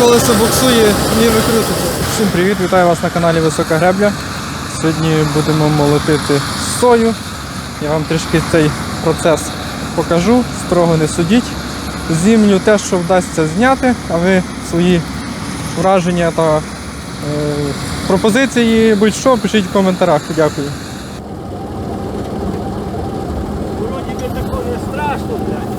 колесо буксує і викрутиться. Всім привіт, вітаю вас на каналі Висока Гребля. Сьогодні будемо молотити сою. Я вам трішки цей процес покажу, строго не судіть. Знімлю те, що вдасться зняти, а ви свої враження та е, пропозиції будь-що пишіть в коментарях. Дякую. Вроді би такого не страшно, блядь,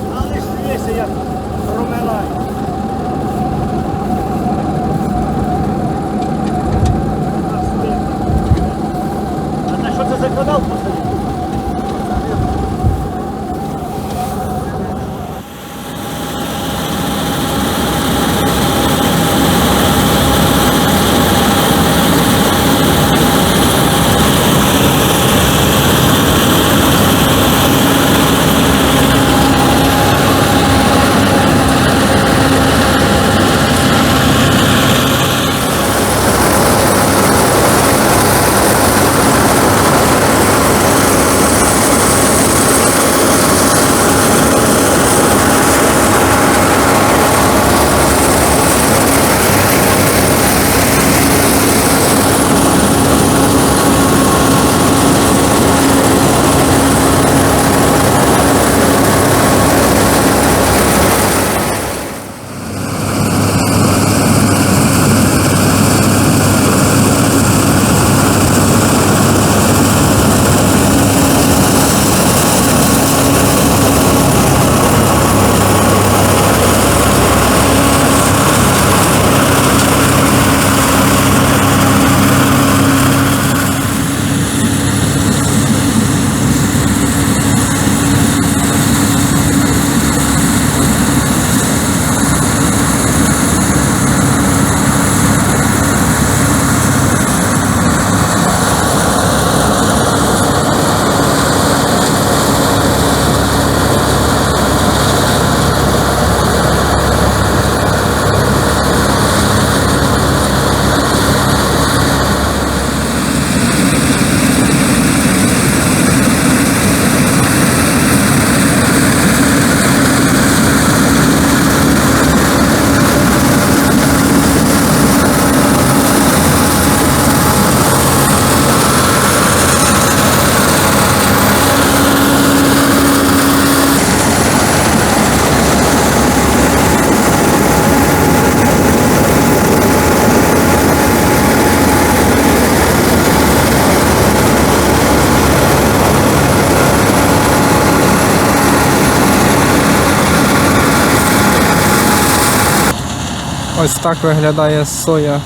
Ось так виглядає соя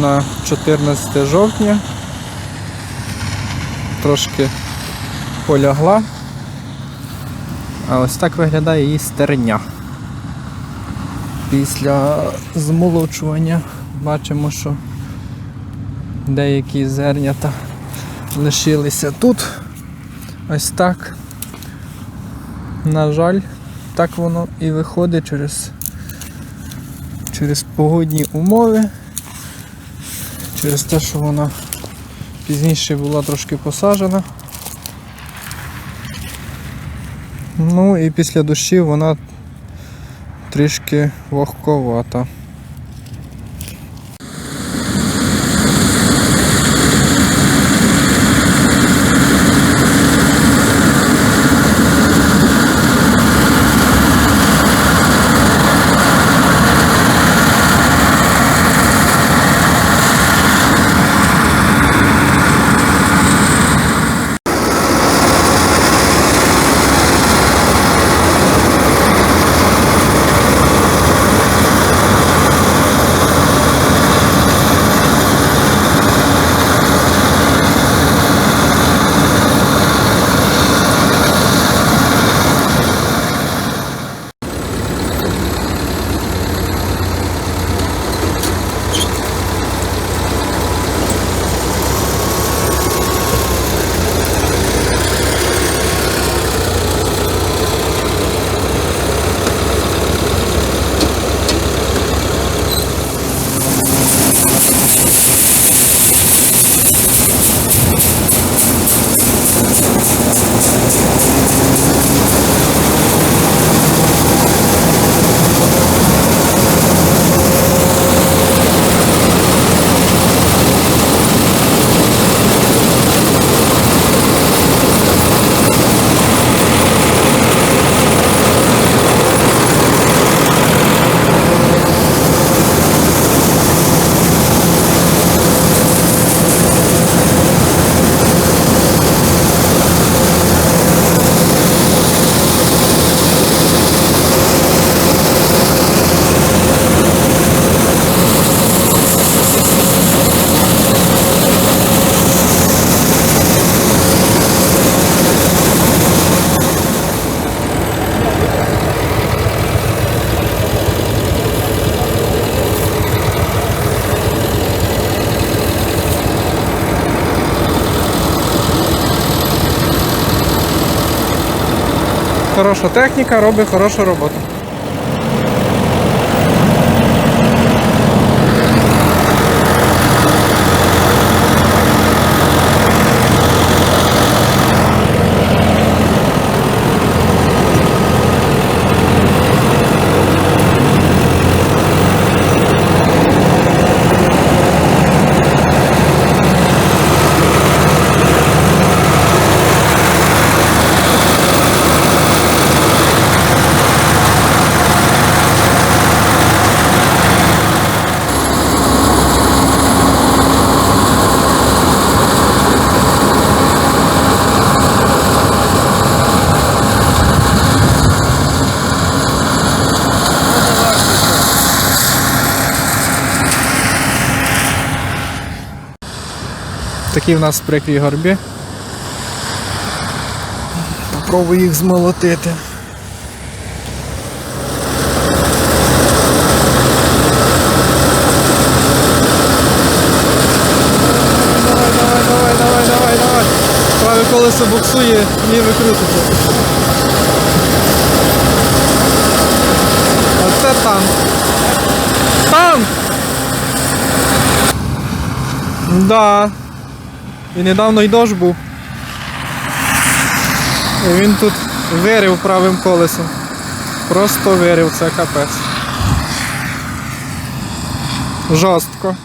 на 14 жовтня. Трошки полягла. А ось так виглядає її стерня. Після змолочування бачимо, що деякі зернята лишилися тут. Ось так. На жаль, так воно і виходить через через погодні умови, через те, що вона пізніше була трошки посаджена. Ну і після дощів вона трішки вогковата. Хороша техніка, робить хорошу роботу. Такі в нас прикрі горбі. Попробую їх змолотити. Давай, давай, давай, давай, давай, давай. Праве колесо буксує, ліве крутиться. Оце танк. Танк! Да. І недавно й дощ був. І він тут вирив правим колесом. Просто вирив, це капець. Жорстко.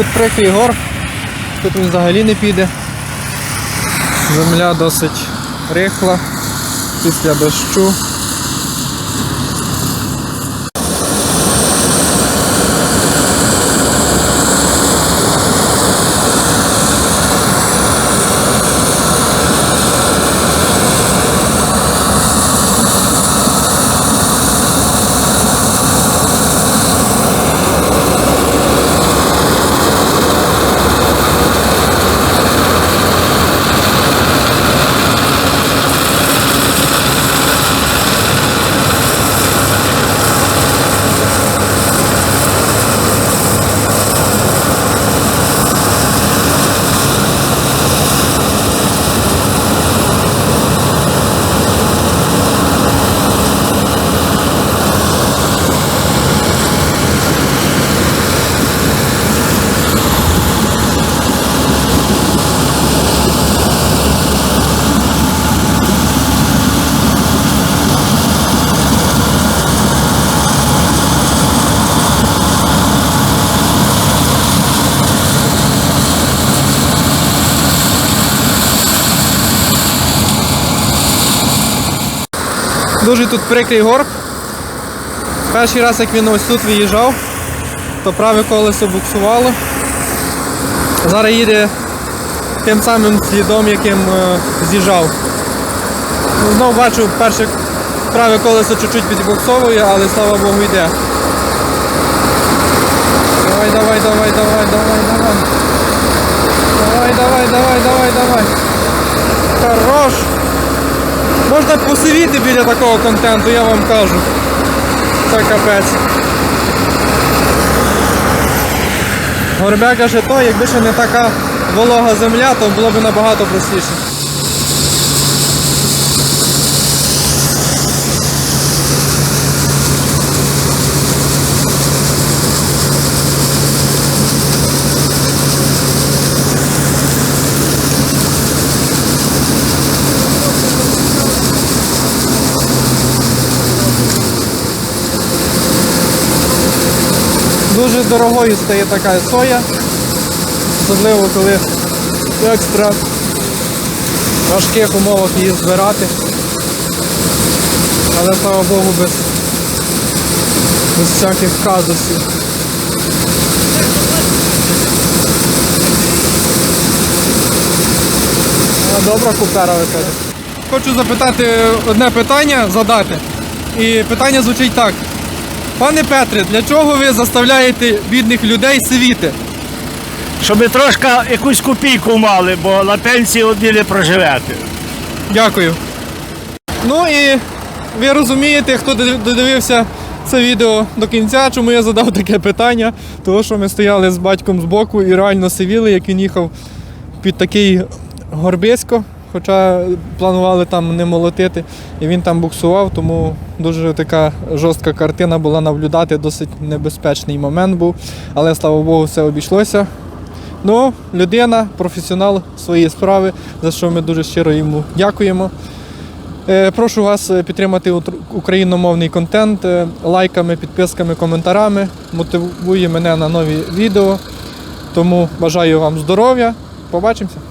Тут прихий гор, тут він взагалі не піде. Земля досить рихла після дощу. Дуже тут прикрий горб. Перший раз, як він ось тут виїжджав, то праве колесо буксувало. Зараз їде тим самим слідом, яким е, з'їжджав. Ну, Знову бачу, перше праве колесо чуть-чуть підбуксовує, але слава Богу йде. Давай, давай, давай, давай, давай, давай. Давай, давай, давай, давай, давай. Хорош. Можна посивіти біля такого контенту, я вам кажу. Це капець. Горбяка каже то, якби ще не така волога земля, то було б набагато простіше. Дуже дорогою стає така соя, особливо коли в екстра важких умовах її збирати. Але слава Богу без, без всяких казусів. Добра купера виходить. Хочу запитати одне питання, задати. І питання звучить так. Пане Петре, для чого ви заставляєте бідних людей сивіти? Щоб трошки якусь копійку мали, бо на пенсії одні не проживете. Дякую. Ну і ви розумієте, хто додивився це відео до кінця, чому я задав таке питання. Тому що ми стояли з батьком збоку і реально сивіли, як він їхав під такий горбисько, хоча планували там не молотити. І він там буксував, тому дуже така жорстка картина була наблюдати, досить небезпечний момент був. Але слава Богу, все обійшлося. Ну, людина, професіонал своєї справи, за що ми дуже щиро йому дякуємо. Е, Прошу вас е, підтримати україномовний контент е, лайками, підписками, коментарами. Мотивує мене на нові відео. Тому бажаю вам здоров'я. Побачимося.